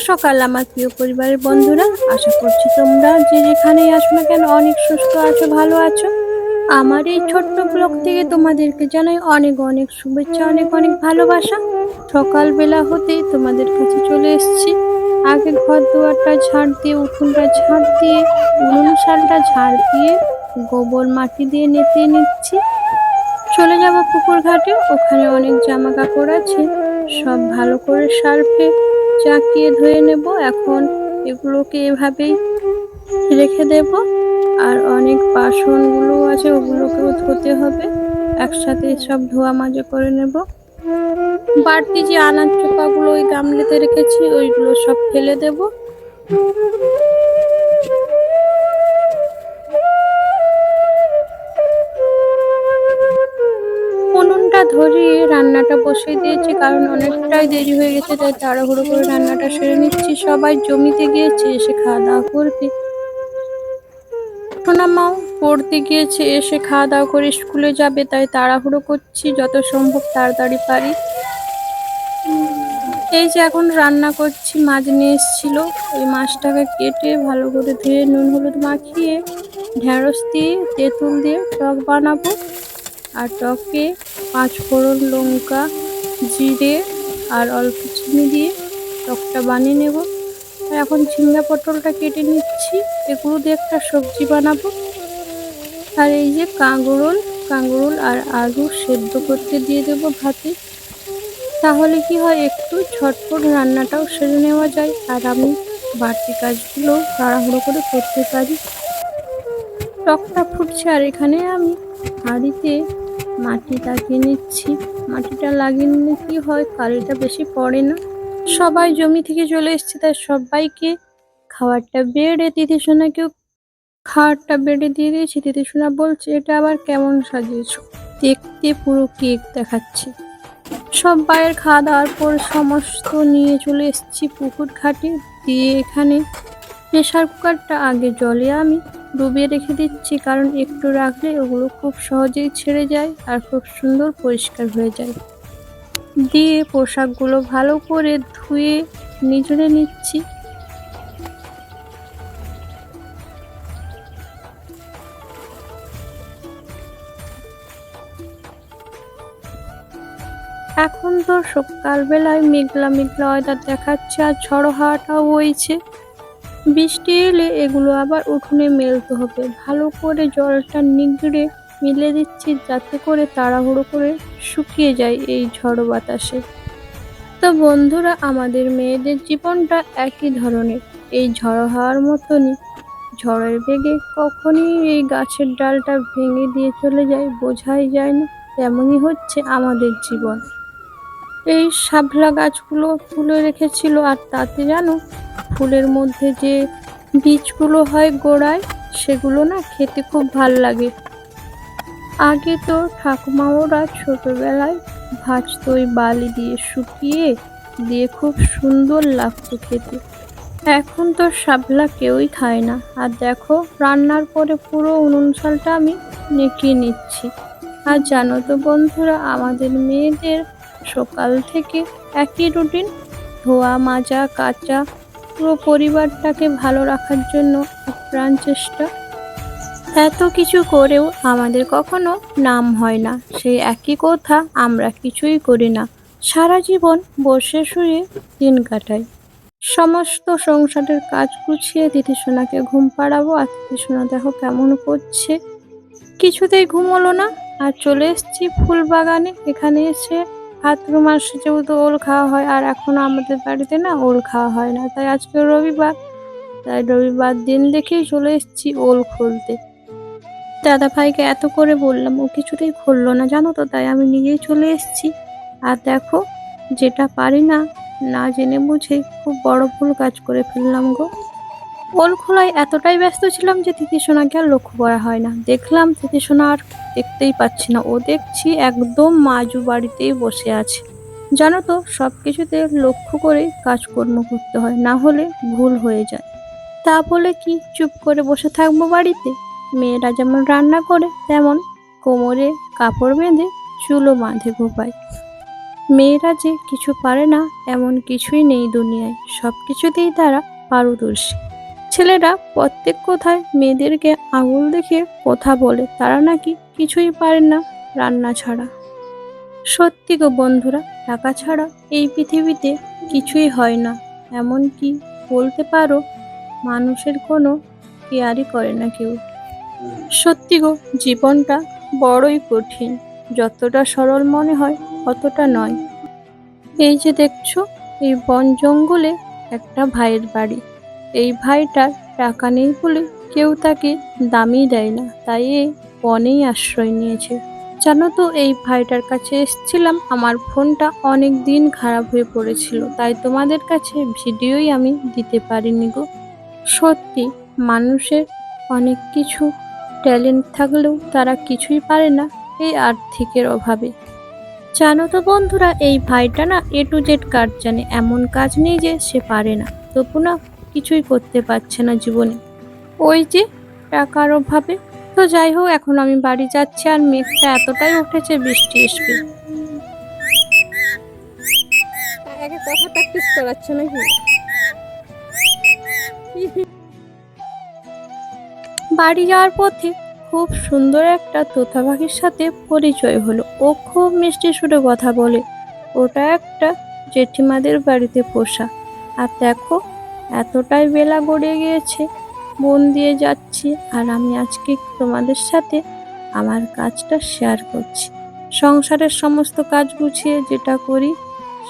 সকাল আমার প্রিয় পরিবারের বন্ধুরা। আশা করছি তোমরা যে যেখানেই আসো না কেন অনেক সুস্থ আছো, ভালো আছো। আমার এই ছোট্ট ব্লগ থেকে তোমাদেরকে জানাই অনেক অনেক শুভেচ্ছা, অনেক অনেক ভালোবাসা। সকালবেলা হতেই তোমাদের কাছে চলে এসেছি। আগে ঘর দুয়ারটা ঝাড় দিয়ে, উঠোনটা ঝাড় দিয়ে, উনুন শালটা ঝাড় দিয়ে, গোবর মাটি দিয়ে নেতিয়ে নিচ্ছি। চলে যাব পুকুর ঘাটে ওখানে অনেক জামা কাপড় আছে। সব ভালো করে সার্ফে চাকিয়ে ধুয়ে নেব। এখন এগুলোকে এভাবেই রেখে দেব। আর অনেক বাসনগুলো আছে, ওগুলোকেও ধুতে হবে। একসাথে সব ধোয়া মাজা করে নেব। বাড়তি যে আনাজ চোপাগুলো ওই গামলেতে রেখেছি, ওইগুলো সব ফেলে দেব। ধরিয়ে রান্নাটা বসিয়ে দিয়েছি, কারণ অনেকটাই দেরি হয়ে গেছে, তাই তাড়াহুড়ো করে রান্নাটা সেরে নিচ্ছি। সবাই জমিতে গিয়েছে, এসে খাওয়া দাওয়া করবে। সোনা মাও পড়তে গিয়েছে, এসে খাওয়া দাওয়া করে স্কুলে যাবে, তাই তাড়াহুড়ো করছি, যত সম্ভব তাড়াতাড়ি পারি। এই যে এখন রান্না করছি, মাছ নিয়ে এসেছিল। ওই মাছটাকে কেটে ভালো করে ধুয়ে নুন হলুদ মাখিয়ে ঢেঁড়স দিয়ে, তেঁতুল দিয়ে টক বানাবো। আর টকে পাঁচ ফোড়ন লঙ্কা, জিরে আর অল্প চিনি দিয়ে টকটা বানিয়ে নেব। আর এখন ঝিঙ্গা পটলটা কেটে নিচ্ছি। এগুলো দিয়ে একটা সবজি বানাবো। আর এই যে কাঁকরোল কাঁকরোল আর আলু সেদ্ধ করতে দিয়ে দেবো ভাতে। তাহলে কি হয়, একটু ঝটপট রান্নাটাও সেরে নেওয়া যায়। আর আমি বাড়তি কাজগুলো তাড়াহুড়ো করে করতে পারি। টকটা ফুটছে আর এখানে আমি হাঁড়িতে মাটি লাগিয়ে নিচ্ছি। মাটিটা লাগিয়ে নিলে কি হয়? কালিটা বেশি পড়ে না। সবাই জমি থেকে চলে এসছে, তাই সবাইকে খাবারটা বেড়ে দিদি সোনাকেও খাবারটা বেড়ে দিয়ে দিয়েছি। দিদি সোনা বলছে, এটা আবার কেমন সাজিয়েছো? দেখতে পুরো কেক দেখাচ্ছে। সব বাইরের খাওয়া দাওয়ার পর সমস্ত নিয়ে চলে এসেছি পুকুর ঘাটে। দিয়ে এখানে প্রেশার কুকারটা আগে জলে আমি ডুবিয়ে রেখে দিচ্ছি, কারণ একটু রাখলে ওগুলো খুব সহজেই ছেড়ে যায় আর খুব সুন্দর পরিষ্কার হয়ে যায়। দিয়ে পোশাকগুলো ভালো করে ধুয়ে নিজড়ে নিচ্ছি। এখন তো সকালবেলায় মেঘলা মেঘলা ওয়েদার দেখাচ্ছে আর ঝড়ো হাওয়াটাও বইছে। বৃষ্টি এলে এগুলো আবার উঠোনে মেলতে হবে। ভালো করে জলটা নিগড়ে মিলে দিচ্ছি যাতে করে তাড়াহুড়ো করে শুকিয়ে যায় এই ঝড়ো বাতাসে। তো বন্ধুরা, আমাদের মেয়েদের জীবনটা একই ধরনের। এই ঝড়ো হওয়ার মতনই ঝড়ের বেগে কখনই এই গাছের ডালটা ভেঙে দিয়ে চলে যায়, বোঝাই যায় না। তেমনই হচ্ছে আমাদের জীবন। এই শাপলা গাছগুলো তুলে রেখেছিল, আর তাতে জানো, ফুলের মধ্যে যে বীজগুলো হয় গোড়ায়, সেগুলো না খেতে খুব ভালো লাগে। আগে তো ঠাকুমা ওরা ছোটবেলায় ভাজতো ওই বালি দিয়ে শুকিয়ে দিয়ে খুব সুন্দর লাগতো খেতে। এখন তো শাপলা কেউই খায় না। আর দেখো, রান্নার পরে পুরো উনুন শালটা আমি নেকিয়ে নিচ্ছি। আর জানো তো বন্ধুরা, আমাদের মেয়েদের সকাল থেকে একই রুটিন, ধোয়া, মাজা, কাচা, পুরো পরিবারটাকে ভালো রাখার জন্য প্রাণ চেষ্টা। এত কিছু করেও আমাদের কখনো নাম হয় না। সেই একই কথা আমরা কিছুই করি না। সারা জীবন বসে শুয়ে দিন কাটাই। সমস্ত সংসারের কাজ গুছিয়ে দিদি সোনাকে ঘুম পাড়াবো, আর দিদি সোনা দেখো কেমন করছে? কিছুতেই ঘুম হলো না, আর চলে এসেছি ফুল বাগানে এখানে এসে ভাদ্র মাসে যেহেতু ওল খাওয়া হয়, আর এখনও আমাদের বাড়িতে না ওল খাওয়া হয় না। তাই আজকে রবিবার, তাই রবিবার দিন দেখেই চলে এসেছি ওল খুলতে। দাদা ভাইকে এত করে বললাম, ও কিছুতেই খুললো না, জানো তো, তাই আমি নিজেই চলে এসেছি। আর দেখো, যেটা পারি না না জেনে বুঝে খুব বড় ভুল কাজ করে ফেললাম গো। ওল খোলায় এতটাই ব্যস্ত ছিলাম যে তিথি সোনাকে আর লক্ষ্য করা হয় না। দেখলাম তিথি সোনা আর দেখতেই পাচ্ছি না। ও দেখছি একদম মাজু বাড়িতেই বসে আছে। জানো তো সব কিছুতে লক্ষ্য করে কাজকর্ম করতে হয়, না হলে ভুল হয়ে যায়। তা বলে কি চুপ করে বসে থাকব বাড়িতে? মেয়েরা যেমন রান্না করে, তেমন কোমরে কাপড় বেঁধে চুলো বাঁধে ঘোপায় মেয়েরা যে কিছু পারে না, এমন কিছুই নেই দুনিয়ায়। সব কিছুতেই তারা পারদর্শী। ছেলেরা প্রত্যেক কথায় মেয়েদেরকে আঙুল দেখে কথা বলে। তারা নাকি কিছুই পারে না রান্না ছাড়া। সত্যি গো বন্ধুরা, টাকা ছাড়া এই পৃথিবীতে কিছুই হয় না। এমন কি বলতে পারো, মানুষের কোনো কেয়ারই করে না কেউ। সত্যি গো, জীবনটা বড়ই কঠিন। যতটা সরল মনে হয়, অতটা নয়। এই যে দেখছ, এই বন জঙ্গলে একটা ভাইয়ের বাড়ি। এই ভাইটার টাকা নেই বলে কেউ তাকে দামই দেয় না, তাই এই বনেই আশ্রয় নিয়েছে। জানো তো, এই ভাইটার কাছে এসেছিলাম, আমার ফোনটা অনেক দিন খারাপ হয়ে পড়েছিল, তাই তোমাদের কাছে ভিডিওই আমি দিতে পারিনি গো। সত্যি, মানুষের অনেক কিছু ট্যালেন্ট থাকলেও তারা কিছুই পারে না এই আর্থিকের অভাবে। জানো তো বন্ধুরা, এই ভাইটা না এ টু জেড কাজ জানে, এমন কাজ নেই যে সে পারে না। তবু না কিছুই করতে পারছে না জীবনে। ওই যে টাকার অভাবে। তো যাই হোক এখন আমি বাড়ি যাচ্ছি আর মেঘটা এতটাই উঠেছে বৃষ্টি আসবে আগে কথা প্র্যাকটিস করাচ্ছে নাকি? বাড়ি যাওয়ার পথে খুব সুন্দর একটা তোতা পাখির সাথে পরিচয় হলো। ও খুব মিষ্টি সুরে কথা বলে। ওটা একটা জেঠিমাদের বাড়িতে পোষা। আর দেখো এতটাই বেলা গড়িয়ে গিয়েছে বন দিয়ে যাচ্ছি আর আমি আজকে তোমাদের সাথে আমার কাজটা শেয়ার করছি। সংসারের সমস্ত কাজ গুছিয়ে যেটা করি,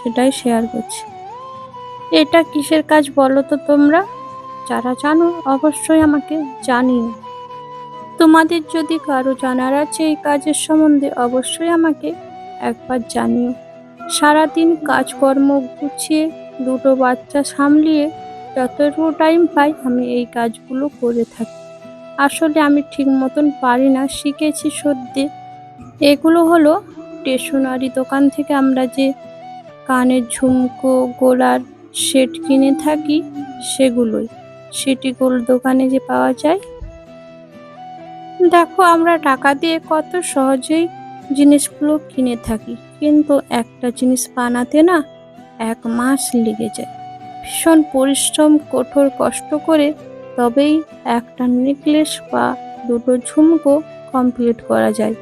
সেটাই শেয়ার করছি। এটা কিসের কাজ বলো তো তোমরা? যারা জানো, অবশ্যই আমাকে জানিও। তোমাদের যদি কারও জানার আছে এই কাজের সম্বন্ধে, অবশ্যই আমাকে একবার জানিও। সারাদিন কাজকর্ম গুছিয়ে, দুটো বাচ্চা সামলিয়ে যতটুকু টাইম পাই আমি এই কাজগুলো করে থাকি। আসলে আমি ঠিক মতন পারি না, শিখেছি সত্যি। এগুলো হলো স্টেশনারি দোকান থেকে আমরা যে কানের ঝুমকো, গোলার সেট কিনে থাকি, সেগুলোই। সেটি গোল্ড দোকানে যে পাওয়া যায়। দেখো আমরা টাকা দিয়ে কত সহজেই জিনিসগুলো কিনে থাকি। কিন্তু একটা জিনিস বানাতে না এক মাস লেগে যায়। ভীষণ পরিশ্রম, কঠোর কষ্ট করে তবেই একটা নেকলেস বা দুটো ঝুমকো কমপ্লিট করা যায়।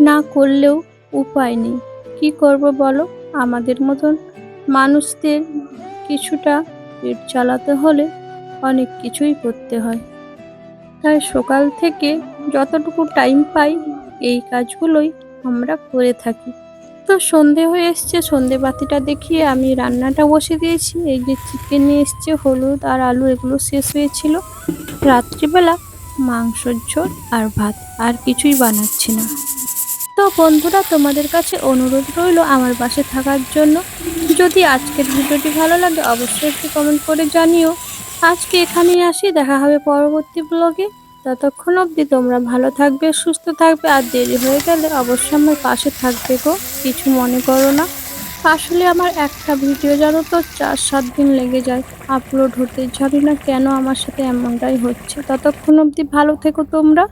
না করলেও উপায় নেই। কি করব বলো? আমাদের মতন মানুষদের কিছুটা পেট চালাতে হলে অনেক কিছুই করতে হয়। তাই সকাল থেকে যতটুকু টাইম পাই, এই কাজগুলোই আমরা করে থাকি। তো সন্ধে হয়ে এসছে। সন্ধে বাতিটা দেখিয়ে আমি রান্নাটা বসে দিয়েছি। এই যে চিকেন নিয়ে এসছে, হলুদ আর আলু, এগুলো শেষ হয়েছিল। রাত্রিবেলা মাংসর ঝোল আর ভাত আর কিছুই বানাচ্ছি না। তো বন্ধুরা, তোমাদের কাছে অনুরোধ রইল আমার পাশে থাকার জন্য। যদি আজকের ভিডিওটি ভালো লাগে, অবশ্যই একটু কমেন্ট করে জানিও। আজকে এখানেই আসি, দেখা হবে পরবর্তী ব্লগে ততক্ষণ অবধি তোমরা ভালো থাকবে, সুস্থ থাকবে আর দেরি হয়ে গেলে অবশ্যই আমার পাশে থাকবে গো। কিছু মনে করো না। আসলে আমার একটা ভিডিও জানো তো, চার সাত দিন লেগে যায়। আপলোড হতে জানি না কেন আমার সাথে এমনটাই হচ্ছে। ততক্ষণ অবধি ভালো থেকো তোমরা।